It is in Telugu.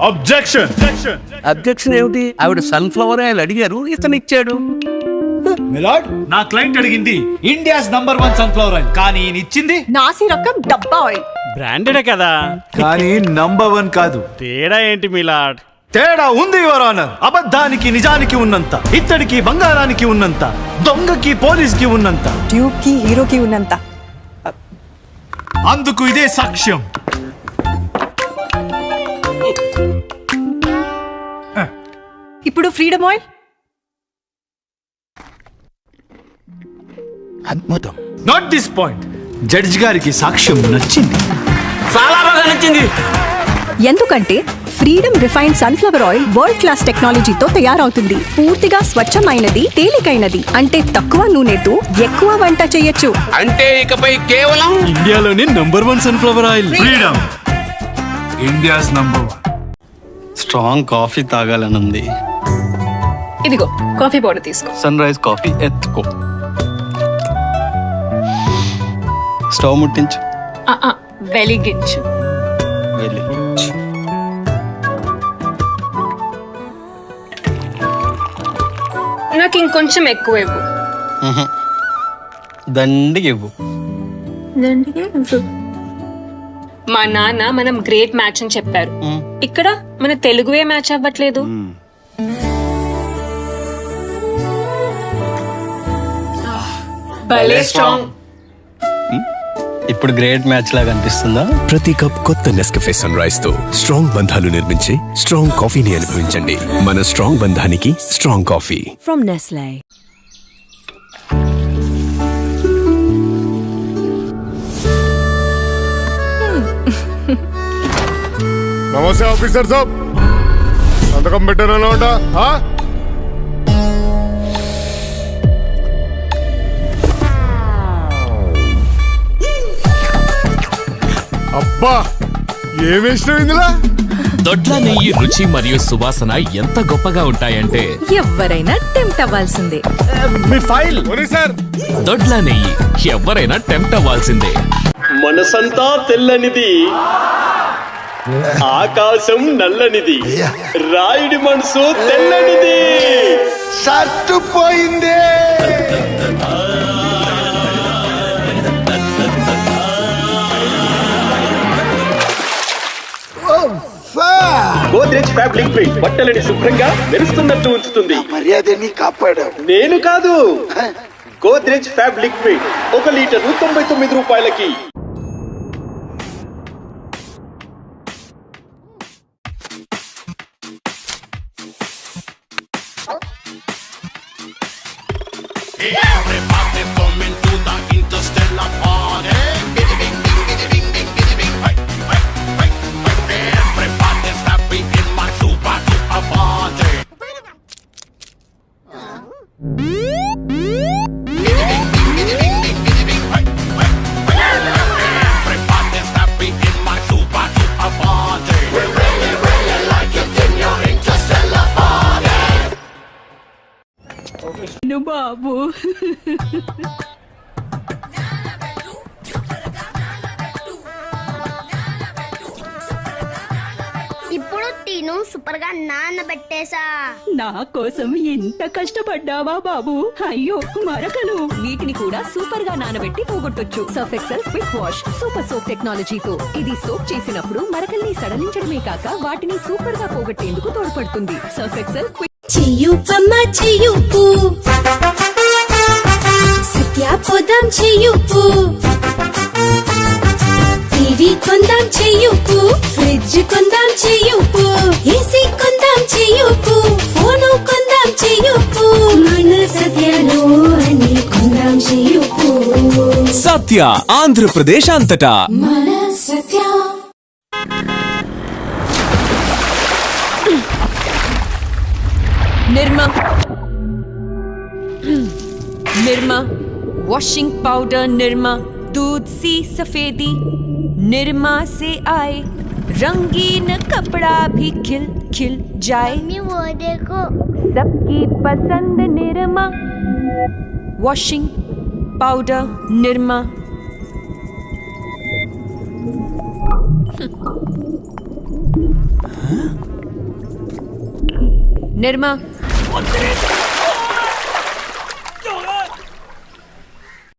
అబ్జెక్షన్ అబ్జెక్షన్ ఏమిటి? ఆవిడ సన్ఫ్లవర్ ఆయిల్ అడిగారు ఇతను ఇచ్చాడు మిలాడ్ నా క్లయింట్ అడిగింది India's number one sunflower oil కానీ ఈయన ఇచ్చింది నాసి రకం డబ్బా ఆయిల్ బ్రాండెడే కదా. కానీ నంబర్ వన్ కాదు. తేడా ఏంటి మీలాడ్? తేడా ఉంది యువర్ ఆనర్ అబద్ధానికి నిజానికి ఉన్నంత. ఇత్తడికి బంగారానికి ఉన్నంత. దొంగకి పోలీస్కి ఉన్నంత. ట్యూబ్కి హీరోకి ఉన్నంత. అందుకు ఇదే సాక్ష్యం. ఇప్పుడు ఫ్రీడమ్ ఆయిల్? అద్భుతం. నాట్ దిస్ పాయింట్ జడ్జి గారికి సాక్ష్యం నచ్చింది. చాలా బాగా నచ్చింది. ఎందుకంటే freedom refined sunflower oil world class టెక్నాలజీతో తయారవుతుంది. పూర్తిగా స్వచ్ఛమైనది తేలికైనది. అంటే తక్కువ నూనెతో ఎక్కువ వంట చేయొచ్చు. అంటే ఇకపై కేవలం ఇండియాలోని number one sunflower oil freedom India's number one strong coffee తాగాలని ఉంది ఇదిగో కాఫీ పౌడర్ తీసుకో. సన్ రైజ్ కాఫీ ఎత్తుకో. స్టవ్ ముట్టించు. వెలిగించు. వెళ్ళి నాకు ఇంకొంచెం ఎక్కువ ఇవ్వు. దండికి ఇవ్వు. మా నాన్న మనం గ్రేట్ మ్యాచ్ అని చెప్పారు. ఇక్కడ మన తెలుగువే మ్యాచ్ అవ్వట్లేదు. భలే స్ట్రాంగ్ ఇప్పుడు గ్రేట్ మ్యాచ్ లాగా అనిపిస్తుందా? ప్రతి కప్ కొత్త నెస్కఫే సన్ రైజ్తో స్ట్రాంగ్ బంధాలు నిర్మించి స్ట్రాంగ్ కాఫీని అనుభవించండి. మన స్ట్రాంగ్ బంధానికి స్ట్రాంగ్ కాఫీ. From Nestle. నమస్తే ఆఫీసర్ సాబ్. సంతకం పెట్టానన్నా అబ్బా ఏమేసినావు ఇందులో? దొడ్ల నెయ్యి రుచి మరియు సువాసన ఎంత గొప్పగా ఉంటాయంటే ఎవరైనా టెంప్ట్ అవ్వాల్సిందే. మీ ఫైల్. సార్. దొడ్ల నెయ్యి ఎవరైనా టెంప్ట్ అవ్వాల్సిందే. మనసంతా తెల్లనిది ఆకాశం నల్లనిది రాయుడి మనసు తెల్లనిది. గోద్రేజ్ ఫ్యాబ్రిక్ ప్రింట్ బట్టలని శుభ్రంగా మెరుస్తున్నట్టు ఉంచుతుంది. మర్యాదని కాపాడావు. నేను కాదు. గోద్రేజ్ ఫ్యాబ్రిక్ ప్రింట్ ఒక లీటర్ తొంభై తొమ్మిది రూపాయలకి. ఇప్పుడు తిను సూపర్గా నానబెట్టేసా. నా కోసం ఎంత కష్టపడ్డావా బాబు? అయ్యో మరకలు. వీటిని కూడా సూపర్గా నానబెట్టి పోగొట్టొచ్చు. Surf Excel quick wash super soap టెక్నాలజీతో ఇది సోప్ చేసినప్పుడు మరకల్ని సడలించడమే కాక వాటిని సూపర్గా పోగొట్టేందుకు తోడ్పడుతుంది. సర్ఫ్ ఎక్సెల్ క్విక్ చెయ్యుపమ్మ చెయ్యుపు సత్యాపోదాం చెయ్యుపు టీవీ కొందాం చెయ్యుపు ఫ్రిడ్జ్ కొందాం చెయ్యుపు ఏసీ కొందాం చెయ్యుపు ఫోను కొందాం మన చెయ్యుపు సత్య ఆంధ్రప్రదేశ్ అంతటా. మన సత్య. निर्मा निर्मा वॉशिंग पाउडर निर्मा दूध सी सफेदी निर्मा से आए रंगीन कपड़ा भी खिल खिल जाए वो देखो सबकी पसंद निर्मा वॉशिंग पाउडर निर्मा निर्मा 원들을